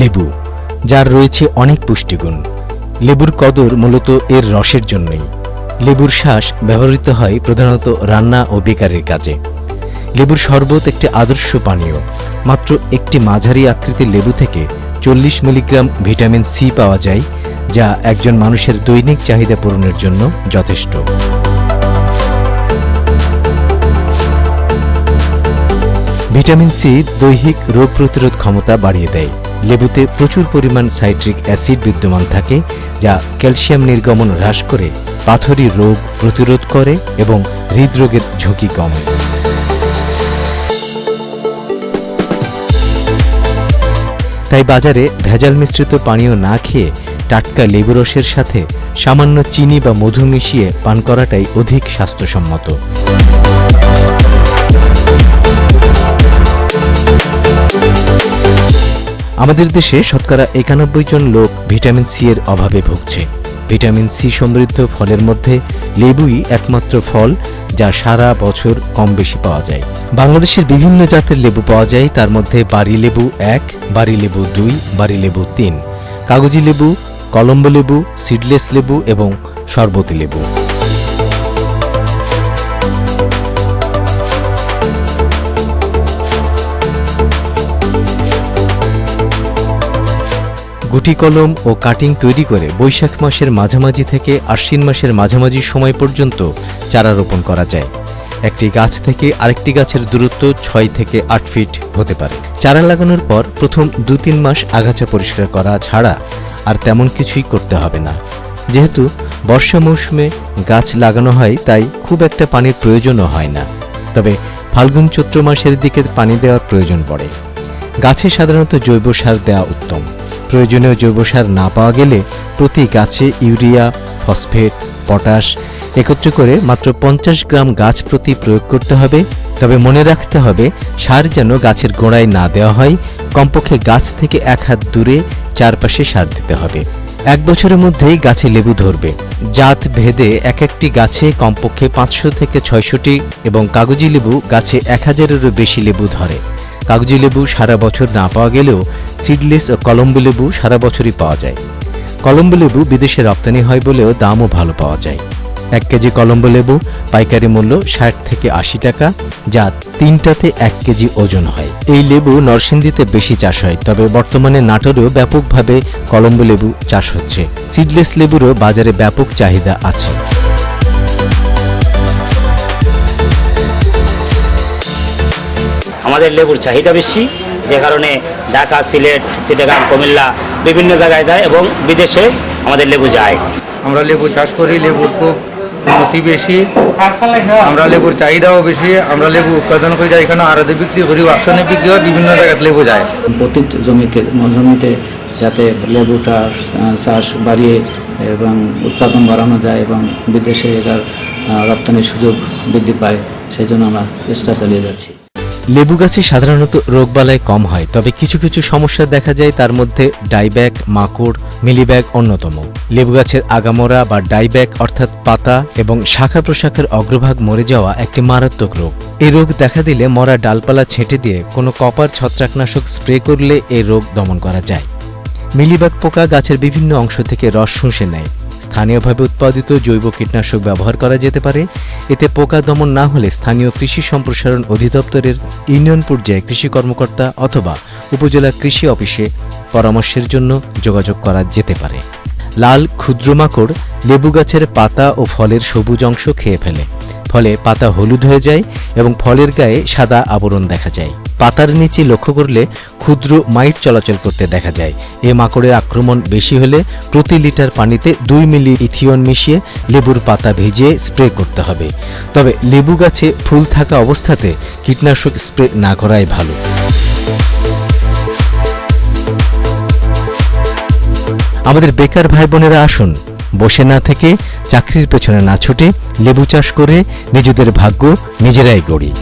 লেবু, যার রয়েছে অনেক পুষ্টিগুণ। লেবুর কদর মূলত এর রসের জন্যই। লেবুর শ্বাস ব্যবহৃত হয় প্রধানত রান্না ও বেকারের কাজে। লেবুর শরবত একটি আদর্শ পানীয়। মাত্র একটি মাঝারি আকৃতির লেবু থেকে চল্লিশ মিলিগ্রাম ভিটামিন সি পাওয়া যায়, যা একজন মানুষের দৈনিক চাহিদা পূরণের জন্য যথেষ্ট। ভিটামিন সি দৈহিক রোগ প্রতিরোধ ক্ষমতা বাড়িয়ে দেয়। লেবুতে প্রচুর পরিমাণ সাইট্রিক অ্যাসিড বিদ্যমান থাকে, যা ক্যালসিয়াম নির্গমন হ্রাস করে, পাথরি রোগ প্রতিরোধ করে এবং হৃদরোগের ঝুঁকি কমায় তাই বাজারে ভেজাল মিশ্রিত পানীয় না খেয়ে টাটকা লেবু রসের সাথে সামান্য চিনি বা মধু মিশিয়ে পান করাটাই অধিক স্বাস্থ্যসম্মত। আমাদের দেশে শতকরা একানব্বই জন লোক ভিটামিন সি এর অভাবে ভুগছে। ভিটামিন সি সমৃদ্ধ ফলের মধ্যে লেবুই একমাত্র ফল যা সারা বছর কম বেশি পাওয়া যায়। বাংলাদেশের বিভিন্ন জাতের লেবু পাওয়া যায়, তার মধ্যে বাড়ি লেবু এক বাড়ি লেবু দুই বাড়ি লেবু তিন। কাগজি লেবু, কলম্বো লেবু, সিডলেস লেবু এবং শরবতি লেবু। গুটি কলম ও কাটিং তৈরি করে বৈশাখ মাসের মাঝামাঝি থেকে আশ্বিন মাসের মাঝামাঝি সময় পর্যন্ত চারা রোপণ করা যায়। একটি গাছ থেকে আরেকটি গাছের দূরত্ব ছয় থেকে আট ফিট হতে পারে। চারা লাগানোর পর প্রথম দু তিন মাস আগাছা পরিষ্কার করা ছাড়া আর তেমন কিছুই করতে হবে না। যেহেতু বর্ষা মৌসুমে গাছ লাগানো হয়, তাই খুব একটা পানির প্রয়োজনও হয় না। তবে ফাল্গুন চৈত্র মাসের দিকে পানি দেওয়ার প্রয়োজন পড়ে। গাছে সাধারণত জৈব সার দেওয়া উত্তম। প্রয়োজনীয় জৈব সার না পাওয়া গেলে প্রতি গাছে ইউরিয়া, ফসফেট, পটাশ একত্র করে মাত্র পঞ্চাশ গ্রাম গাছ প্রতি প্রয়োগ করতে হবে। তবে মনে রাখতে হবে, সার যেন গাছের গোড়ায় না দেওয়া হয়, কমপক্ষে গাছ থেকে এক হাত দূরে চারপাশে সার দিতে হবে। এক বছরের মধ্যেই গাছে লেবু ধরবে। জাত ভেদে এক একটি গাছে কমপক্ষে পাঁচশো থেকে ছয়শটি এবং কাগজি লেবু গাছে এক হাজারেরও বেশি লেবু ধরে। কাগজি লেবু সারা বছর না পাওয়া গেলেও সিডলেস ও কলম্বো লেবু সারা বছরই পাওয়া যায়। কলম্বো লেবু বিদেশে রপ্তানি হয় বলেও দামও ভালো পাওয়া যায়। এক কেজি কলম্বো লেবু পাইকারি মূল্য ষাট থেকে আশি টাকা, যা তিনটাতে এক কেজি ওজন হয়। এই লেবু নরসিংদীতে বেশি চাষ হয়, তবে বর্তমানে নাটোরেও ব্যাপকভাবে কলম্বো লেবু চাষ হচ্ছে। সিডলেস লেবুরও বাজারে ব্যাপক চাহিদা আছে। আমাদের লেবুর চাহিদা বেশি যে কারণে ঢাকা সিলেট চিটাগাং কুমিল্লা বিভিন্ন জায়গায় যায় এবং বিদেশে আমাদের লেবু যায়। আমরা লেবু চাষ করি লেবুর খুব উন্নতি বেশি আমরা লেবুর চাহিদাও বেশি আমরা লেবু উৎপাদন করে যাই এখানে আরতে বিক্রি করি অপশনে বিক্রি হয় বিভিন্ন জায়গায় লেবু যায়। প্রতি জমিকে জমিতে যাতে লেবুটা চাষ বাড়িয়ে এবং উৎপাদন বাড়ানো যায় এবং বিদেশে এটার রপ্তানির সুযোগ বৃদ্ধি পায় সেই জন্য আমরা চেষ্টা চালিয়ে যাচ্ছি। লেবু গাছে সাধারণত রোগবালাই কম হয়, তবে কিছু কিছু সমস্যা দেখা যায়, তার মধ্যে ডাইব্যাক, মাকড়, মিলিব্যাগ অন্যতম। লেবু গাছের আগামরা বা ডাইব্যাক অর্থাৎ পাতা এবং শাখা প্রশাখার অগ্রভাগ মরে যাওয়া একটি মারাত্মক রোগ। এই রোগ দেখা দিলে মরা ডালপালা ছেঁটে দিয়ে কোনো কপার ছত্রাকনাশক স্প্রে করলে এই রোগ দমন করা যায়। মিলিবাগ পোকা গাছের বিভিন্ন অংশ থেকে রস শুষে নেয়। স্থানীয়ভাবে উৎপাদিত জৈব কীটনাশক ব্যবহার করা যেতে পারে। এতে পোকা দমন না হলে স্থানীয় কৃষি সম্প্রসারণ অধিদপ্তরের ইউনিয়ন পর্যায়ে কৃষি কর্মকর্তা অথবা উপজেলা কৃষি অফিসে পরামর্শের জন্য যোগাযোগ করা যেতে পারে। লাল ক্ষুদ্র মাকড় লেবু গাছের পাতা ও ফলের সবুজ অংশ খেয়ে ফেলে। ফলে পাতা হলুদ হয়ে যায় এবং ফলের গায়ে সাদা আবরণ দেখা যায়। পাতার নিচে লক্ষ্য করলে ক্ষুদ্র মাইট চলাচল করতে দেখা যায়। এ মাকড়ের আক্রমণ বেশি হলে প্রতি লিটার পানিতে দুই মিলি ইথিয়ন মিশিয়ে লেবুর পাতা ভিজিয়ে স্প্রে করতে হবে। তবে লেবু গাছে ফুল থাকা অবস্থাতে কীটনাশক স্প্রে না করাই ভালো। আমাদের বেকার ভাই বোনেরা আসুন। বসে না থেকে চাকরির পেছনে না ছুটে লেবু চাষ করে নিজেদের ভাগ্য নিজেরাই গড়ি।